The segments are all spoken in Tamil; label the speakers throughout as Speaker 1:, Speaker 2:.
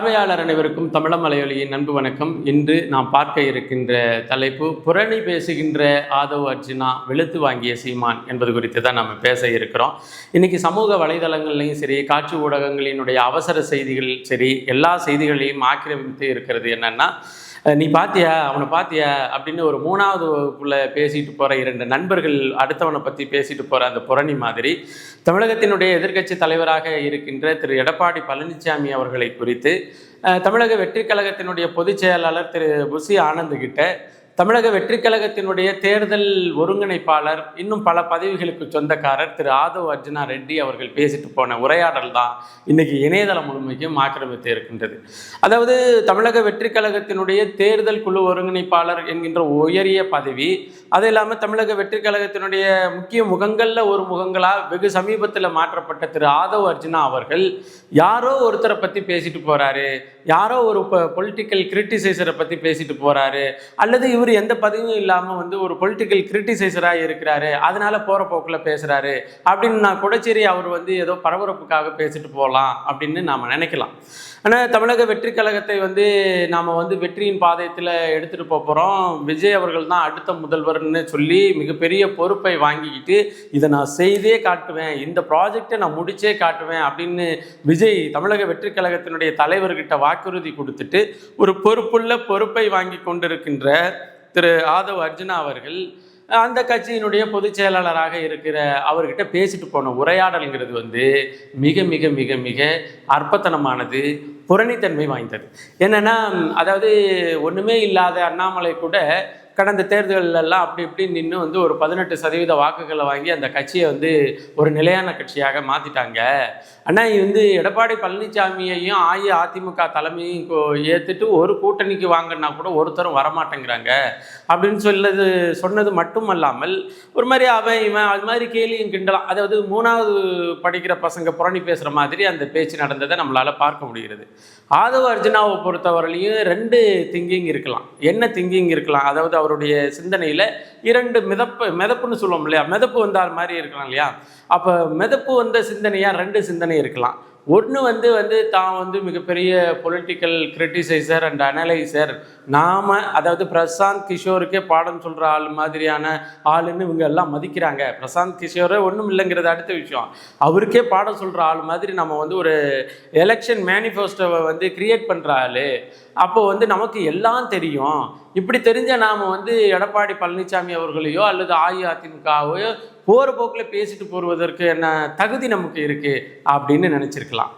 Speaker 1: பார்வையாளர் அனைவருக்கும் தமிழ மலையொலியின் அன்பு வணக்கம். இன்று நாம் பார்க்க இருக்கின்ற தலைப்பு புரணி பேசுகின்ற ஆதவ் அர்ஜுனா வெளுத்து வாங்கிய சீமான் என்பது குறித்து தான் நம்ம பேச இருக்கிறோம். இன்னைக்கு சமூக வலைதளங்கள்லையும் சரி காட்சி ஊடகங்களினுடைய அவசர செய்திகள் சரி எல்லா செய்திகளையும் ஆக்கிரமித்து இருக்கிறது என்னன்னா நீ பாத்தியா? அவனை பாத்தியா? அப்படின்னு ஒரு மூணாவது வகுப்புல பேசிட்டு போற இரண்டு நண்பர்கள் அடுத்தவனை பத்தி பேசிட்டு போற அந்த புரணி மாதிரி தமிழகத்தினுடைய எதிர்க்கட்சி தலைவராக இருக்கின்ற திரு எடப்பாடி பழனிசாமி அவர்களை குறித்து தமிழக வெற்றி கழகத்தினுடைய பொதுச் செயலாளர் திரு புசி ஆனந்த் கிட்ட தமிழக வெற்றிக்கழகத்தினுடைய தேர்தல் ஒருங்கிணைப்பாளர் இன்னும் பல பதவிகளுக்கு சொந்தக்காரர் திரு ஆதவ் அர்ஜுனா ரெட்டி அவர்கள் பேசிட்டு போன உரையாடல் தான் இன்னைக்கு இணையதளம் முழுமைக்கும் ஆக்கிரமித்து இருக்கின்றது. அதாவது தமிழக வெற்றிக்கழகத்தினுடைய தேர்தல் குழு ஒருங்கிணைப்பாளர் என்கின்ற உயரிய பதவி அது இல்லாமல் தமிழக வெற்றிக்கழகத்தினுடைய முக்கிய முகங்களில் ஒரு முகங்களா வெகு சமீபத்தில் மாற்றப்பட்ட திரு ஆதவ் அர்ஜுனா அவர்கள் யாரோ ஒருத்தரை பற்றி பேசிட்டு போறாரு யாரோ ஒரு பொலிட்டிக்கல் கிரிட்டிசைசரை பற்றி பேசிட்டு போறாரு அல்லது இவர் எந்த பதவியும் இல்லாமல் வந்து ஒரு பொலிட்டிக்கல் கிரிட்டிசைசராக இருக்கிறாரு. அதனால போகிற போக்கில் பேசுகிறாரு அப்படின்னு நான் கூட சரி அவர் வந்து ஏதோ பரபரப்புக்காக பேசிட்டு போகலாம் அப்படின்னு நாம் நினைக்கலாம். ஆனால் தமிழக வெற்றி கழகத்தை வந்து நாம் வந்து வெற்றியின் பாதையத்தில் எடுத்துகிட்டு போக போகிறோம் விஜய் அவர்கள் தான் அடுத்த முதல்வர்னு சொல்லி மிகப்பெரிய பொறுப்பை வாங்கிக்கிட்டு இதை நான் செய்தே காட்டுவேன். இந்த ப்ராஜெக்டை நான் முடிச்சே காட்டுவேன் அப்படின்னு விஜய் தமிழக வெற்றி கழகத்தினுடைய தலைவர்கிட்ட வாக்குறுதி கொடுத்துட்டு ஒரு பொறுப்புள்ள பொறுப்பை வாங்கி கொண்டிருக்கின்ற திரு ஆதவ் அர்ஜுனா அவர்கள் அந்த கட்சியினுடைய பொதுச் செயலாளராக இருக்கிற அவர்கிட்ட பேசிட்டு போன உரையாடல்ங்கிறது வந்து மிக மிக மிக மிக அற்பத்தனமானது புரணித்தன்மை வாய்ந்தது. என்னன்னா அதாவது ஒன்றுமே இல்லாத அண்ணாமலை கூட கடந்த தேர்தலெல்லாம் அப்படி இப்படி நின்று வந்து ஒரு பதினெட்டு சதவீத வாக்குகளை வாங்கி அந்த கட்சியை வந்து ஒரு நிலையான கட்சியாக மாற்றிட்டாங்க ஆனால் வந்து எடப்பாடி பழனிசாமியையும் அஇஅதிமுக தலைமையும் ஏற்றுட்டு ஒரு கூட்டணிக்கு வாங்கினா கூட ஒருத்தரும் வரமாட்டேங்கிறாங்க. அப்படின்னு சொல்லது சொன்னது மட்டுமல்லாமல் ஒரு மாதிரி அவன் இவன் அது மாதிரி கேலியும் கிண்டலாம். அதாவது மூணாவது படிக்கிற பசங்க புரணி பேசுகிற மாதிரி அந்த பேச்சு நடந்ததை நம்மளால் பார்க்க முடிகிறது. ஆதவ அர்ஜுனாவை பொறுத்தவரையிலையும் ரெண்டு திங்கிங் இருக்கலாம். என்ன திங்கிங் இருக்கலாம்? அதாவது அவருடைய சிந்தனையில் இரண்டு மிதப்பு மிதப்புன்னு சொல்லுவோம் இல்லையா? மிதப்பு வந்தால் மாதிரி இருக்கலாம் இல்லையா? அப்போ மிதப்பு வந்த சிந்தனையாக ரெண்டு சிந்தனை இருக்கலாம். ஒன்று வந்து வந்து தான் வந்து மிகப்பெரிய பொலிட்டிக்கல் கிரிட்டிசைசர் அண்ட் அனலைசர் நாம் அதாவது பிரசாந்த் கிஷோருக்கே பாடம் சொல்கிற ஆள் மாதிரியான ஆளுன்னு இவங்க எல்லாம் மதிக்கிறாங்க. பிரசாந்த் கிஷோரே ஒன்றும் இல்லைங்கிறது அடுத்த விஷயம். அவருக்கே பாடம் சொல்கிற ஆள் மாதிரி நம்ம வந்து ஒரு எலெக்ஷன் மேனிஃபெஸ்டோவை வந்து கிரியேட் பண்ணுற ஆள். அப்போ வந்து நமக்கு எல்லாம் தெரியும். இப்படி தெரிஞ்ச நாம் வந்து எடப்பாடி பழனிசாமி அவர்களையோ அல்லது அஇஅதிமுகவையோ போகிற போக்கில் பேசிட்டு போடுவதற்கு என்ன தகுதி நமக்கு இருக்குது அப்படின்னு நினச்சிருக்கலாம்.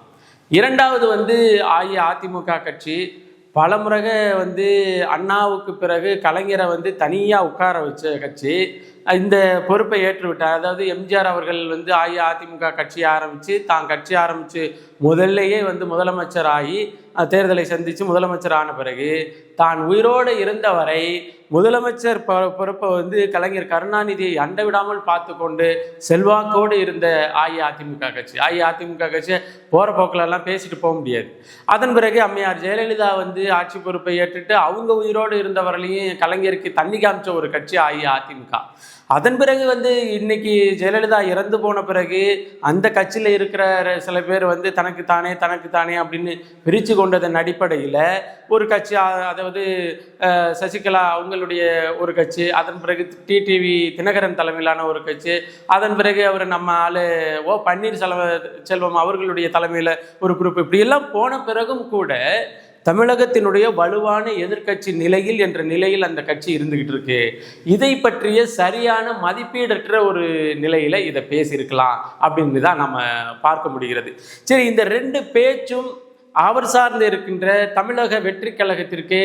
Speaker 1: இரண்டாவது வந்து அஇஅதிமுக கட்சி பலமுறை வந்து அண்ணாவுக்கு பிறகு கலைஞரை வந்து தனியாக உட்கார வச்ச கட்சி. இந்த பொறுப்பை ஏற்றுவிட்டார். அதாவது எம்ஜிஆர் அவர்கள் வந்து அஇஅதிமுக கட்சியை ஆரம்பித்து தான் கட்சி ஆரம்பித்து முதல்லையே வந்து முதலமைச்சர் ஆகி தேர்தலை சந்தித்து முதலமைச்சர் ஆன பிறகு தான் உயிரோடு இருந்த வரை முதலமைச்சர் பொ- பொறுப்பை வந்து கலைஞர் கருணாநிதியை அண்ட விடாமல் பார்த்து கொண்டு செல்வாக்கோடு இருந்த அஇஅதிமுக கட்சி. அஇஅதிமுக கட்சி போகிற போக்கிலெல்லாம் பேசிட்டு போக முடியாது. அதன் பிறகு அம்மையார் ஜெயலலிதா வந்து ஆட்சி பொறுப்பை ஏற்றுட்டு அவங்க உயிரோடு இருந்தவர்களையும் கலைஞருக்கு தண்ணி காமிச்ச ஒரு கட்சி அஇஅதிமுக. அதன் பிறகு வந்து இன்னைக்கு ஜெயலலிதா இறந்து போன பிறகு அந்த கட்சியில் இருக்கிற சில பேர் வந்து தனக்கு தானே தனக்கு தானே அப்படின்னு பிரித்து கொண்டதன் அடிப்படையில் ஒரு கட்சி அதாவது அஹ், சசிகலா அவங்களுடைய ஒரு கட்சி அதன் பிறகு டிடிவி தினகரன் தலைமையிலான ஒரு கட்சி அதன் பிறகு அவர் நம்ம ஆளு ஓ பன்னீர்செல்வ செல்வம் அவர்களுடைய தலைமையில் ஒரு குரூப் இப்படியெல்லாம் போன பிறகும் கூட தமிழகத்தினுடைய வலுவான எதிர்க்கட்சி நிலையில் என்ற நிலையில் அந்த கட்சி இருந்துகிட்டு இருக்கு. இதை பற்றிய சரியான மதிப்பீடற்ற ஒரு நிலையில இதை பேசியிருக்கலாம் அப்படின்னு தான் நம்ம பார்க்க முடிகிறது. சரி இந்த ரெண்டு பேச்சும் அவர் சார்ந்து இருக்கின்ற தமிழக வெற்றி கழகத்திற்கு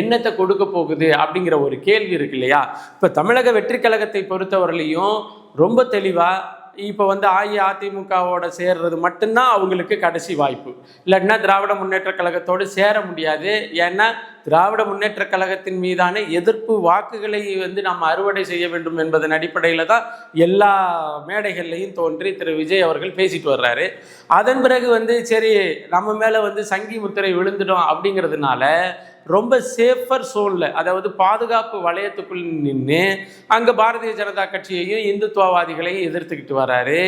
Speaker 1: என்னத்தை கொடுக்க போகுது அப்படிங்கிற ஒரு கேள்வி இருக்கு இல்லையா? இப்போ தமிழக வெற்றி கழகத்தை பொறுத்தவரையிலையும் ரொம்ப தெளிவாக இப்போ வந்து அஇஅதிமுகவோட சேர்றது மட்டும்தான் அவங்களுக்கு கடைசி வாய்ப்பு. இல்லைன்னா திராவிட முன்னேற்ற கழகத்தோடு சேர முடியாது. ஏன்னா திராவிட முன்னேற்ற கழகத்தின் மீதான எதிர்ப்பு வாக்குகளை வந்து நாம் அறுவடை செய்ய வேண்டும் என்பதன் அடிப்படையில் தான் எல்லா மேடைகள்லையும் தோன்றி திரு. விஜய் அவர்கள் பேசிட்டு வர்றாரு. அதன் பிறகு வந்து சரி நம்ம மேலே வந்து சங்கி முத்திரை விழுந்துடும் அப்படிங்கிறதுனால ரொம்ப சேஃபர் சோனில் அதாவது பாதுகாப்பு வளையத்துக்குள் நின்று அங்கே பாரதிய ஜனதா கட்சியையும் இந்துத்துவவாதிகளையும் எதிர்த்துக்கிட்டு வராரு.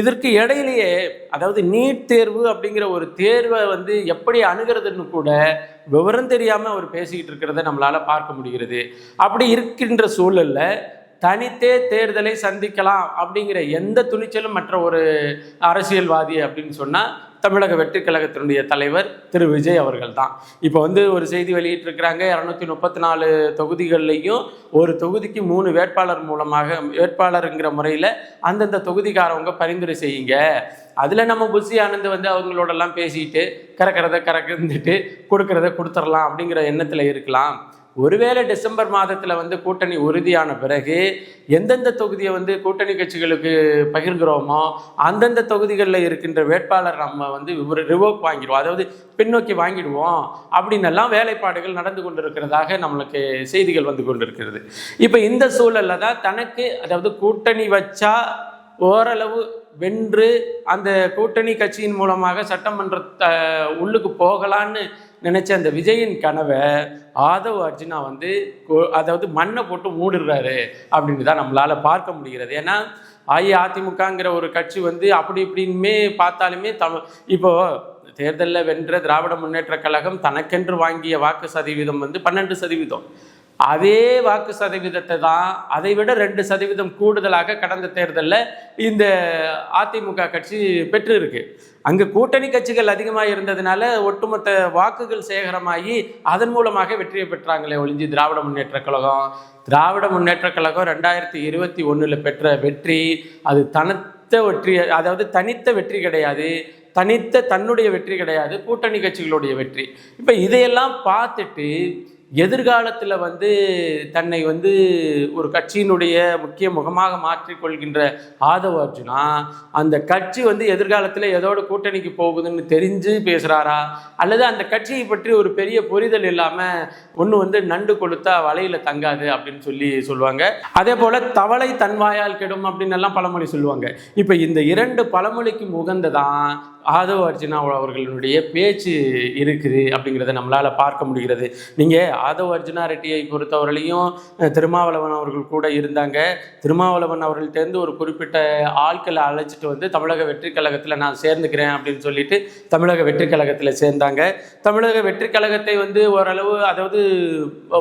Speaker 1: இதற்கு இடையிலேயே அதாவது நீட் தேர்வு அப்படிங்கிற ஒரு தேர்வை வந்து எப்படி அணுகிறதுன்னு கூட விவரம் தெரியாமல் அவர் பேசிக்கிட்டு இருக்கிறத நம்மளால் பார்க்க முடிகிறது. அப்படி இருக்கின்ற சூழலில் தனித்தே தேர்தலை சந்திக்கலாம் அப்படிங்கிற எந்த துணிச்சலும் மற்ற ஒரு அரசியல்வாதி அப்படின்னு சொன்னால் தமிழக வெற்றி கழகத்தினுடைய தலைவர் திரு விஜய் அவர்கள் தான் இப்போ வந்து ஒரு செய்தி வெளியிட்டிருக்கிறாங்க இரநூத்தி முப்பத்தி நாலு தொகுதிகள்லையும் ஒரு தொகுதிக்கு மூணு வேட்பாளர் மூலமாக வேட்பாளருங்கிற முறையில் அந்தந்த தொகுதிக்காரவங்க பரிந்துரை செய்யுங்க. அதில் நம்ம புஷி ஆனந்த் வந்து அவங்களோடலாம் பேசிட்டு கறக்கிறத கறந்துட்டு கொடுக்கறத கொடுத்துடலாம் அப்படிங்கிற எண்ணத்தில் இருக்கலாம். ஒருவேளை டிசம்பர் மாதத்தில் வந்து கூட்டணி உறுதியான பிறகு எந்தெந்த தொகுதியை வந்து கூட்டணி கட்சிகளுக்கு பகிர்கிறோமோ அந்தந்த தொகுதிகளில் இருக்கின்ற வேட்பாளர் நம்ம வந்து ரிவோக் வாங்கிடுவோம். அதாவது பின்னோக்கி வாங்கிடுவோம் அப்படின்னெல்லாம் வேலைப்பாடுகள் நடந்து கொண்டிருக்கிறதாக நம்மளுக்கு செய்திகள் வந்து கொண்டிருக்கிறது. இப்போ இந்த சூழலில் தான் தனக்கு அதாவது கூட்டணி வச்சா ஓரளவு வென்று அந்த கூட்டணி கட்சியின் மூலமாக சட்டமன்ற உள்ளுக்கு போகலான்னு நினச்ச அந்த விஜயின் கனவை ஆதவ் அர்ஜுனா வந்து கொ- அதாவது மண்ணை போட்டு மூடிடுறாரு அப்படின்னு தான் நம்மளால் பார்க்க முடிகிறது. ஏன்னா அஇஅதிமுகங்கிற ஒரு கட்சி வந்து அப்படி இப்படின்மே பார்த்தாலுமே தமிழ் இப்போது தேர்தலில் வென்ற திராவிட முன்னேற்ற கழகம் தனக்கென்று வாங்கிய வாக்கு சதவீதம் வந்து பன்னெண்டு சதவீதம். அதே வாக்கு சதவீதத்தை தான் அதை விட ரெண்டு சதவீதம் கூடுதலாக கடந்த தேர்தலில் இந்த அதிமுக கட்சி பெற்று இருக்குது அங்கே கூட்டணி கட்சிகள் அதிகமாக இருந்ததுனால ஒட்டுமொத்த வாக்குகள் சேகரமாகி அதன் மூலமாக வெற்றியை பெற்றாங்களே ஒழிஞ்சு திராவிட முன்னேற்ற கழகம். திராவிட முன்னேற்ற கழகம் ரெண்டாயிரத்தி இருபத்தி ஒன்றில் பெற்ற வெற்றி அது தனித்த வெற்றி அதாவது தனித்த வெற்றி கிடையாது. தனித்த தன்னுடைய வெற்றி கிடையாது கூட்டணி கட்சிகளுடைய வெற்றி. இப்போ இதையெல்லாம் பார்த்துட்டு எதிர்காலத்தில் வந்து தன்னை வந்து ஒரு கட்சியினுடைய முக்கிய முகமாக மாற்றிக்கொள்கின்ற ஆதவ அர்ஜுனா அந்த கட்சி வந்து எதிர்காலத்தில் எதோட கூட்டணிக்கு போகுதுன்னு தெரிஞ்சு பேசுகிறாரா அல்லது அந்த கட்சியை பற்றி ஒரு பெரிய புரிதல் இல்லாமல் ஒன்று வந்து நண்டு கொளுத்தா வலையில் தங்காது அப்படின்னு சொல்லி சொல்லுவாங்க. அதே போல் தவளை தன்வாயால் கெடும் அப்படின்னு எல்லாம் பழமொழி சொல்லுவாங்க. இப்போ இந்த இரண்டு பழமொழிக்கு உகந்ததான் ஆதவ அர்ஜுனா அவர்களுடைய பேச்சு இருக்குது அப்படிங்கிறத நம்மளால் பார்க்க முடிகிறது. நீங்கள் ஆதவ அர்ஜுனா ரெட்டியை பொறுத்தவரையிலையும் திருமாவளவன் அவர்கள் கூட இருந்தாங்க. திருமாவளவன் அவர்கள்ட்டேருந்து ஒரு குறிப்பிட்ட ஆட்களை அழைச்சிட்டு வந்து தமிழக வெற்றிக்கழகத்தில் நான் சேர்ந்துக்கிறேன் அப்படின்னு சொல்லிட்டு தமிழக வெற்றி கழகத்தில் சேர்ந்தாங்க. தமிழக வெற்றிக்கழகத்தை வந்து ஓரளவு அதாவது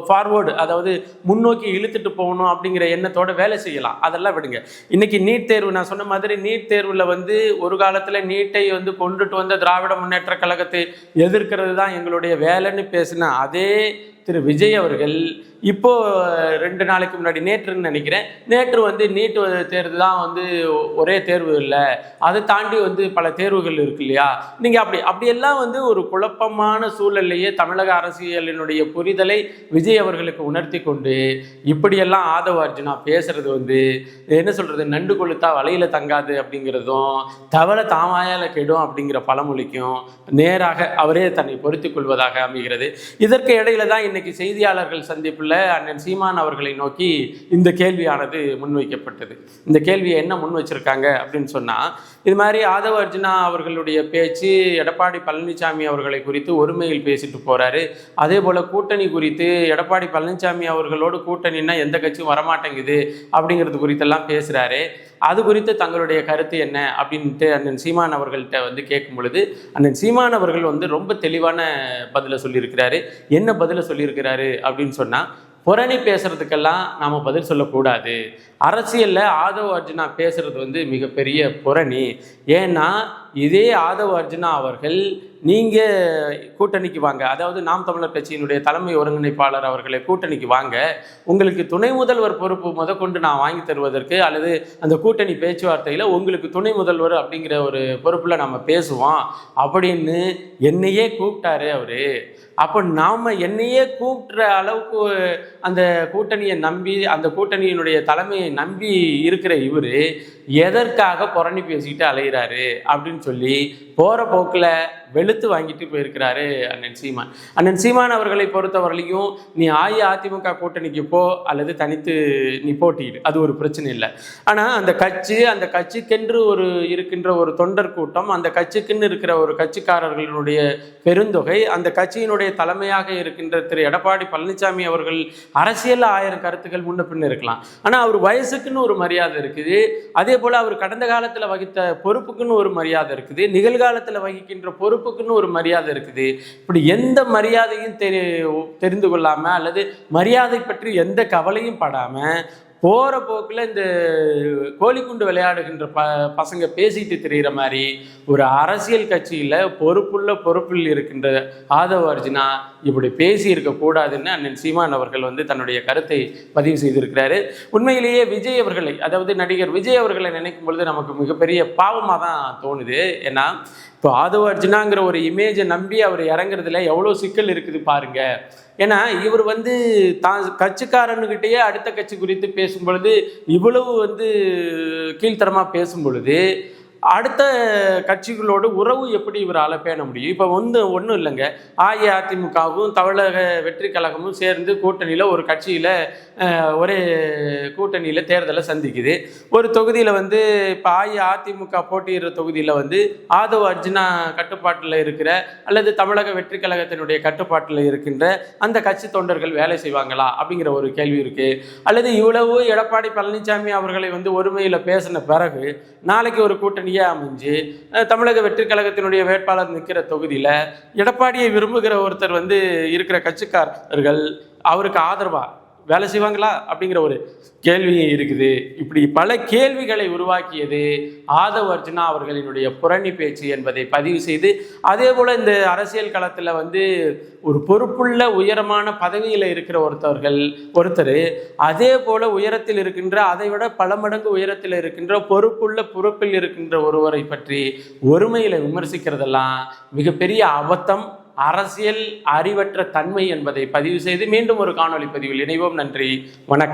Speaker 1: ஃபார்வேர்டு அதாவது முன்னோக்கி இழுத்துட்டு போகணும் அப்படிங்கிற எண்ணத்தோட வேலை செய்யலாம். அதெல்லாம் விடுங்க. இன்னைக்கு நீட் தேர்வு நான் சொன்ன மாதிரி நீட் தேர்வில் வந்து ஒரு காலத்தில் நீட்டை வந்து கொண்டுட்டு வந்த திராவிட முன்னேற்ற கழகத்தை எதிர்க்கிறது தான் எங்களுடைய வேலைன்னு பேசின அதே திரு விஜய் அவர்கள் இப்போ ரெண்டு நாளைக்கு முன்னாடி நேற்றுன்னு நினைக்கிறேன். நேற்று வந்து நீட் தேர்வு தான் வந்து ஒரே தேர்வு இல்லை. அதை தாண்டி வந்து பல தேர்வுகள் இருக்கு இல்லையா? நீங்கள் அப்படி அப்படியெல்லாம் வந்து ஒரு குழப்பமான சூழல்லையே தமிழக அரசியலினுடைய புரிதலை விஜய் அவர்களுக்கு உணர்த்தி கொண்டு இப்படியெல்லாம் ஆதவ அர்ஜுனா பேசுறது வந்து என்ன சொல்றது நண்டு கொளுத்தா வலையில தங்காது அப்படிங்கிறதும் தவளை தாமாயால கெடும் அப்படிங்கிற பழமொழிக்கும் நேராக அவரே தன்னை பொருத்திக் கொள்வதாக அமைகிறது. இதற்கு இடையில தான் இன்னைக்கு செய்தியாளர்கள் சந்திப்பில் அண்ணன் சீமான் அவர்களை நோக்கி இந்த கேள்வியானது முன்வைக்கப்பட்டது. இந்த கேள்வியை என்ன முன் வச்சிருக்காங்க அப்படின்னு சொன்னால் இது மாதிரி ஆதவ அர்ஜுனா அவர்களுடைய பேச்சு எடப்பாடி பழனிசாமி அவர்களை குறித்து ஒருமையில் பேசிட்டு போறாரு. அதே போல கூட்டணி குறித்து எடப்பாடி பழனிசாமி அவர்களோடு கூட்டணின்னா எந்த கட்சியும் வரமாட்டேங்குது அப்படிங்கிறது குறித்தெல்லாம் பேசுறாரு. அது குறித்து தங்களுடைய கருத்து என்ன அப்படின்ட்டு அண்ணன் சீமான் அவர்கள்ட்ட வந்து கேட்கும் பொழுது அண்ணன் சீமான் அவர்கள் வந்து ரொம்ப தெளிவான பதிலை சொல்லியிருக்கிறாரு. என்ன பதிலை சொல்லியிருக்கிறாரு அப்படின்னு சொன்னால் புரணி பேசுறதுக்கெல்லாம் நாம் பதில் சொல்லக்கூடாது. அரசியலில் ஆதவ அர்ஜுனா பேசுறது வந்து மிகப்பெரிய புரணி ஏன்னா இதே ஆதவ அர்ஜுனா அவர்கள் நீங்கள் கூட்டணிக்கு வாங்க. அதாவது நாம் தமிழர் கட்சியினுடைய தலைமை ஒருங்கிணைப்பாளர் அவர்களை கூட்டணிக்கு வாங்க. உங்களுக்கு துணை முதல்வர் பொறுப்பு முதற்கொண்டு நான் வாங்கி தருவதற்கு அல்லது அந்த கூட்டணி பேச்சுவார்த்தையில் உங்களுக்கு துணை முதல்வர் அப்படிங்கிற ஒரு பொறுப்பில் நம்ம பேசுவோம். அப்படின்னு என்னையே கூப்பிட்டாரு அவரு. அப்போ நாம் என்னையே கூப்பிட்ற அளவுக்கு அந்த கூட்டணியை நம்பி அந்த கூட்டணியினுடைய தலைமையை நம்பி இருக்கிற இவர் எதற்காக புறணி பேசிக்கிட்டு அலைகிறாரு அப்படின்னு சொல்லி போகிற போக்கில் வெளுத்து வாங்கிட்டு போயிருக்கிறாரு அண்ணன் சீமான். அண்ணன் சீமான் அவர்களை பொறுத்தவரையிலையும் நீ அஇஅதிமுக கூட்டணிக்கு போ அல்லது தனித்து நீ போட்டியிடு. அது ஒரு பிரச்சனை இல்லை. ஆனால் அந்த கட்சி அந்த கட்சிக்கென்று ஒரு இருக்கின்ற ஒரு தொண்டர் கூட்டம் அந்த கட்சிக்குன்னு இருக்கிற ஒரு கட்சிக்காரர்களுடைய பெருந்தொகை அந்த கட்சியினுடைய தலைமையாக இருக்கின்ற திரு எடப்பாடி பழனிசாமி அவர்கள் அரசியல் ஆயிரம் கருத்துக்கள் முன்ன பின் இருக்கலாம். ஆனா அவர் வயசுக்குன்னு ஒரு மரியாதை இருக்குது. அதே போல அவர் கடந்த காலத்தில் வகித்த பொறுப்புக்குன்னு ஒரு மரியாதை இருக்குது. நிகழ்காலத்தில் வகிக்கின்ற பொறுப்புக்குன்னு ஒரு மரியாதை இருக்குது. இப்படி எந்த மரியாதையும் தெரி தெரிந்து கொள்ளாம அல்லது மரியாதை பற்றி எந்த கவலையும் படாமல் போகிற போக்கில் இந்த கோழிக்குண்டு விளையாடுகின்ற ப பசங்க பேசிட்டு தெரிகிற மாதிரி ஒரு அரசியல் கட்சியில் பொறுப்புள்ள பொறுப்பில் இருக்கின்ற ஆதவ அர்ஜுனா இப்படி பேசி இருக்கக்கூடாதுன்னு அண்ணன் சீமான் அவர்கள் வந்து தன்னுடைய கருத்தை பதிவு செய்திருக்கிறாரு. உண்மையிலேயே விஜய் அவர்களை அதாவது நடிகர் விஜய் அவர்களை நினைக்கும் பொழுது நமக்கு மிகப்பெரிய பாவமாக தான் தோணுது. ஏன்னா இப்போ ஆதவ அர்ஜுனாங்கிற ஒரு இமேஜை நம்பி அவர் இறங்குறதுல எவ்வளோ சிக்கல் இருக்குது பாருங்கள் ஏன்னா இவர் வந்து தான் கட்சிக்காரனுக்கிட்டேயே அடுத்த கட்சி குறித்து பேசும் பொழுது இவ்வளவு வந்து கீழ்த்தரமாக பேசும் பொழுது அடுத்த கட்சிகளோடு உறவு எப்படி இவரால் பேண முடியும்? இப்போ வந்து ஒன்றும் இல்லைங்க. அஇஅதிமுகவும் தமிழக வெற்றி கழகமும் சேர்ந்து கூட்டணியில் ஒரு கட்சியில் ஒரே கூட்டணியில் தேர்தலை சந்திக்குது. ஒரு தொகுதியில் வந்து இப்போ அஇஅதிமுக போட்டியிடுற தொகுதியில் வந்து ஆதவ் அர்ஜுனா கட்டுப்பாட்டில் இருக்கிற அல்லது தமிழக வெற்றி கழகத்தினுடைய கட்டுப்பாட்டில் இருக்கின்ற அந்த கட்சி தொண்டர்கள் வேலை செய்வாங்களா? அப்படிங்கிற ஒரு கேள்வி இருக்குது அல்லது இவ்வளவு எடப்பாடி பழனிசாமி அவர்களை வந்து ஒருமையில் பேசின பிறகு நாளைக்கு ஒரு கூட்டணி கூட்டணியாக அமைஞ்சு தமிழக வெற்றி கழகத்தினுடைய வேட்பாளர் நிற்கிற தொகுதியில் எடப்பாடியை விரும்புகிற ஒருத்தர் வந்து இருக்கிற கட்சிக்காரர்கள் அவருக்கு ஆதரவாக வேலை செய்வாங்களா? அப்படிங்கிற ஒரு கேள்வி இருக்குது. இப்படி பல கேள்விகளை உருவாக்கியது ஆதவ அர்ஜுனா அவர்களினுடைய புரணி பேச்சு என்பதை பதிவு செய்து அதே போல் இந்த அரசியல் களத்தில் வந்து ஒரு பொறுப்புள்ள உயரமான பதவியில் இருக்கிற ஒருத்தவர்கள் ஒருத்தர் அதே போல் உயரத்தில் இருக்கின்ற அதை விட பல மடங்கு உயரத்தில் இருக்கின்ற பொறுப்புள்ள பொறுப்பில் இருக்கின்ற ஒருவரை பற்றி ஒருமையில் விமர்சிக்கிறதெல்லாம் மிகப்பெரிய அபத்தம் அரசியல் அறிவற்ற தன்மை என்பதை பதிவு செய்து மீண்டும் ஒரு காணொலி பதிவில் இணைவோம். நன்றி. வணக்கம்.